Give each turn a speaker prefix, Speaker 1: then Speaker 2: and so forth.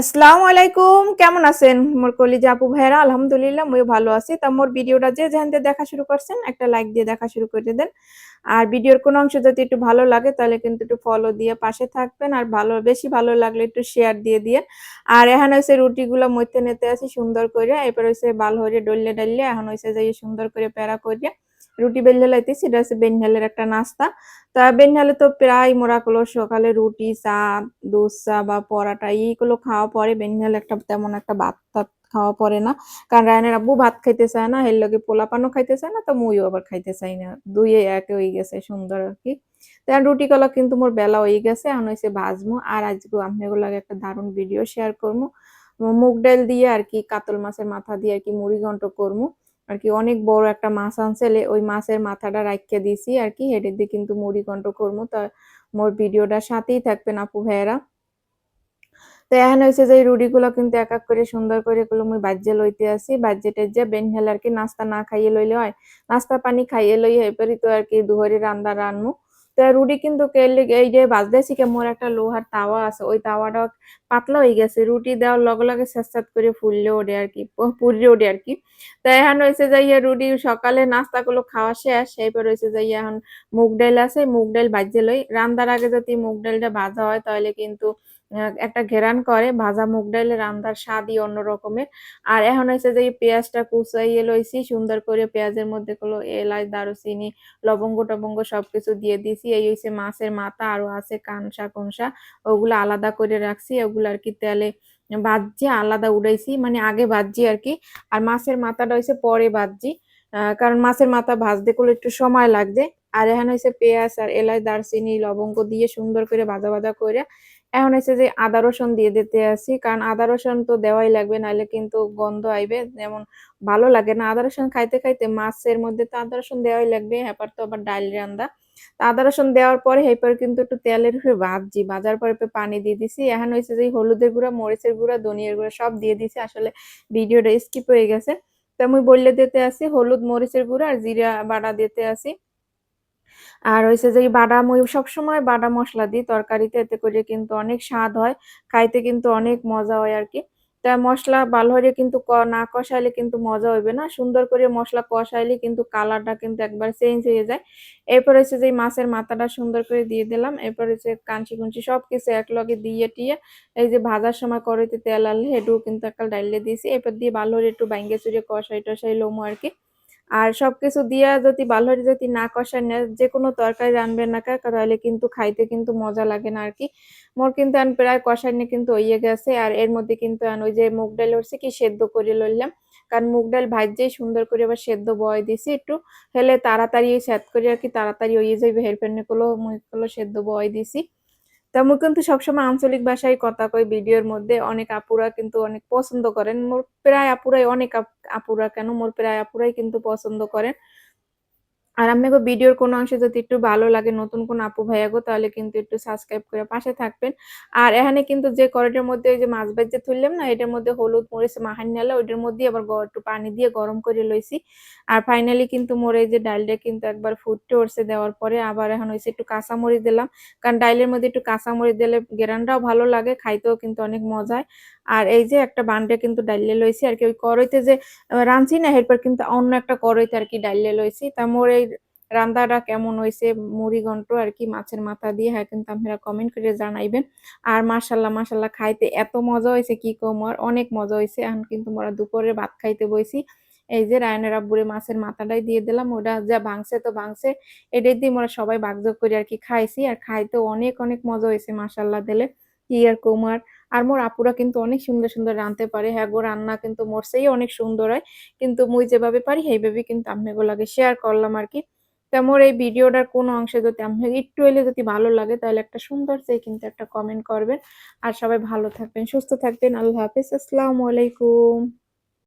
Speaker 1: আসসালামু আলাইকুম, কেমন আছেন? মোর কলিজা আপু ভাইরা আলহামদুলিল্লাহ মই ভালো আছি। তা মোর ভিডিওটা যে যেখান দেখা শুরু করছেন, একটা লাইক দিয়ে দেখা শুরু করে দেন। আর ভিডিওর কোন অংশ যদি একটু ভালো লাগে, তাহলে কিন্তু একটু ফলো দিয়ে পাশে থাকবেন। আর ভালো, বেশি ভালো লাগলে একটু শেয়ার দিয়ে দিয়ে আর এখন হয়েছে রুটিগুলো মধ্যে নিতে আসি সুন্দর করে এরপর হয়েছে বাল হয়ে ডললে ডাললে, এখন হয়েছে যে সুন্দর করে প্যারা করে রুটি বেললে লাইতেছি এটা হচ্ছে বেনহালের একটা নাস্তা। তা বেনহালে তো প্রায় মোরা গুলো সকালে রুটি, চা দোসা বা পরাটা এইগুলো খাওয়া পরে, বেনহালে একটা তেমন একটা ভাত টাত খাওয়া পড়ে না। কারণ রায়নের আব্বু ভাত খাইতে চায় না, এর লগে পোলাপানও খাইতে চায় না, তো মুইও আবার খাইতে চাই না। দুই একে হয়ে গেছে, সুন্দর আর কি। তো রুটি কলা কিন্তু মোর বেলা হয়ে গেছে, এখন হয়েছে ভাজমু। আর আজকে আমি লাগে একটা দারুণ ভিডিও শেয়ার করব মুগ ডাল দিয়ে আর কি, কাতল মাছের মাথা দিয়ে আর কি মুড়ি ঘন্ট করব আর কি অনেক বড় একটা মাছ আনছেলে, ওই মাছের মাথাটা রাখিয়ে দিছি আর কি হেডের দিয়ে কিন্তু মুড়ি কণ্ঠ করব তা মোর ভিডিওটা সাথেই থাকবেন আপু ভাইয়েরা। তো এখন হয়েছে যে রুটিগুলো কিন্তু এক এক করে সুন্দর করে এগুলো মুই বাজ্যে লইতে আসি, বাজ্যে বেন বেনহেল আর কি নাস্তা না খাইয়ে লইলে হয়, নাস্তা পানি খাইয়ে লই এরপরই তো আর কি দুহরি রান্না রান্নু রুটি কিন্তু এই যে বাজতেছি মোর একটা লোহার তাওয়া আছে, ওই তাওয়াটা পাতলা হয়ে গেছে। রুটি দেওয়ার লগে লগে স্যাঁচাত করে ফুললে ওঠে আর কি পুড়লে ওঠে আর কি। তো এখন হয়েছে যাই রুটি সকালে নাস্তা গুলো খাওয়া শেষ, এরপর হয়েছে যাই এখন মুগ ডাল আছে, মুগ ডাল বাজে লই। রান্দার আগে যদি মুগ ডালটা ভাজা হয় তাহলে কিন্তু একটা ঘেরান করে, ভাজা মুগ ডালে রান্নার স্বাদই অন্য রকমের আর এখন হয়েছে যে পেঁয়াজটা কুচাইয়ে লইছি, সুন্দর করে পেঁয়াজের মধ্যে গুলো এলাচ, দারুচিনি, লবঙ্গ টবঙ্গ সবকিছু দিয়ে দিছি। এই হয়েছে মাছের মাথা, আরও আছে কানসা, কনসা, ওগুলো আলাদা করে রাখছি। ওগুলো আর কি তেলে বাজছি আলাদা উড়াইছি মানে আগে বাজছি আর কি। আর মাছের মাথাটা হয়েছে পরে বাজছি কারণ মাছের মাথা ভাজতে করলে একটু সময় লাগবে। আর এখানে হয়েছে পেঁয়াজ আর এলাচ, দারচিনি, লবঙ্গ দিয়ে সুন্দর করে ভাজা ভাজা করে এখন হচ্ছে যে আদা রসুন দিয়ে দিতে আসি কারণ আদা রসুন তো দেওয়াই লাগবে, নাহলে কিন্তু গন্ধ আইবে, যেমন ভালো লাগে না। আদা রসুন খাইতে খাইতে মাছের মধ্যে তো আদা রসুন দেওয়াই লাগবে হ্যাপার তো আবার ডাল রান্দা। আদা রসুন দেওয়ার পরে এরপর কিন্তু একটু তেলের উপরে ভাজছি, ভাজার পরে পানি দিয়ে দিছি। এখন হয়েছে যে হলুদের গুঁড়া, মরিচের গুঁড়া, ধনিয়ার গুঁড়া সব দিয়ে দিছি, আসলে ভিডিওটা স্কিপ হয়ে গেছে। তো আমি বললে দিতে আসি হলুদ, মরিচের গুঁড়া আর জিরা বাটা দিতে আসি আর হয়েছে যে বাটা মই সবসময় বাটা মশলা দিই তরকারিতে, এতে করে কিন্তু অনেক স্বাদ হয়, খাইতে কিন্তু অনেক মজা হয় আর কি। তা মশলা ভালো হয়ে কিন্তু না কষাইলে কিন্তু মজা হইবে না, সুন্দর করে মশলা কষাইলে কিন্তু কালারটা কিন্তু একবার চেঞ্জ হয়ে যায়। এরপর হচ্ছে যে মাছের মাথাটা সুন্দর করে দিয়ে দিলাম, এরপর হচ্ছে কাঞ্চি কুঞ্চি সব কিছু একলগে দিয়ে টিয়ে, এই যে ভাজার সময় করেতে তেল আনলে হেঁটুও কিন্তু একটা ডাইলে দিয়েছি, এরপর দিয়ে ভালো হয়ে একটু বাইঙ্গে চুড়ে কষাই টসাই লোমো আর কি। আর সবকিছু দিয়া যদি ভালো যদি না কষায় না যে কোনো তরকারি রানবেন না কাকা তাহলে কিন্তু খাইতে কিন্তু মজা লাগে না আর কি মোর কিন্তু আন প্রায় কষায় নিয়ে কিন্তু ওইয়ে গেছে। আর এর মধ্যে কিন্তু আন ওই যে মুগ ডাল উঠছে কি, সেদ্ধ করে লইলাম। কারণ মুগ ডাল ভাজছেই সুন্দর করে আবার সেদ্ধ বয় দিছি একটু। হেলে তাড়াতাড়ি সেদ করে আর কি তাড়াতাড়ি ওইয়ে যাইবে। হেরপেনগুলো মুখগুলো সেদ্ধ বয় দিছি। তা মুই কিন্তু সবসময় আঞ্চলিক ভাষায় কথা কয় ভিডিওর মধ্যে। অনেক আপুরা কিন্তু অনেক পছন্দ করেন। মোর প্রায় আপুরাই অনেক আপুরা কেন? মোর প্রায় আপুরাই কিন্তু পছন্দ করেন। আর আপনাকে ভিডিওর কোনো অংশে যদি একটু ভালো লাগে নতুন কোন আপু ভাইয়া গো, তাহলে কিন্তু একটু সাবস্ক্রাইব করে পাশে থাকবেন। আর এখানে কিন্তু যে কড়াইটার মধ্যে ওই যে মাছ ভাজতে তুললাম না, এটার মধ্যে হলুদ, মরিচ মাহান নালে ওইটার মধ্যে আবার একটু পানি দিয়ে গরম করে লইছি। আর ফাইনালি কিন্তু মোর যে ডালটা কিন্তু একবার ফুটতে উঠছে দেওয়ার পরে আবার এখন হয়েছে একটু কাঁচা কাঁচামরিচ দিলাম। কারণ ডাইলের মধ্যে একটু কাঁচা কাঁচামরিচ দিলে গেরানটাও ভালো লাগে, খাইতেও কিন্তু অনেক মজায়। আর এই যে একটা বান্ডে কিন্তু ডাইলে লইছি আর কি, ওই করইতে যে রাঁধছি না, এরপর কিন্তু অন্য একটা করইতে আর কি ডাইলে লইছি। তা মোর এই রান্দাটা কেমন হয়েছে মুড়ি ঘন্ট আর কি মাছের মাথা দিয়ে হ্যাঁ কিন্তু আপনারা কমেন্ট করে জানাইবেন। আর মাসাল্লাহ মাসাল্লাহ খাইতে এত মজা হয়েছে কি কম আর অনেক মজা হয়েছে এখন কিন্তু মোরা দুপুরে ভাত খাইতে বইছি। এই যে রায়নের আব্বুরে মাছের মাথাটাই দিয়ে দিলাম, ওটা যা ভাঙছে তো ভাঙছে, এটাই দিয়ে মোরা সবাই বাগযোগ করে আর কি খাইছি। আর খাইতে অনেক অনেক মজা হয়েছে মাসাল্লাহ দিলে। কি আর কুমার আর মোর আপুরা কিন্তু অনেক সুন্দর সুন্দর রাঁধতে পারে। হ্যাঁ গো, রান্না কিন্তু মোর সেই অনেক সুন্দর হয়। কিন্তু মুই যেভাবে পারি সেইভাবে কিন্তু আমি লাগে শেয়ার করলাম আর কি তেমন এই ভিডিওটার কোনো অংশে যদি আপনার একটু এলে যদি ভালো লাগে, তাহলে একটা সুন্দর চেয়ে কিন্তু একটা কমেন্ট করবেন। আর সবাই ভালো থাকবেন, সুস্থ থাকবেন। আল্লাহ হাফিজ। আসসালামু আলাইকুম।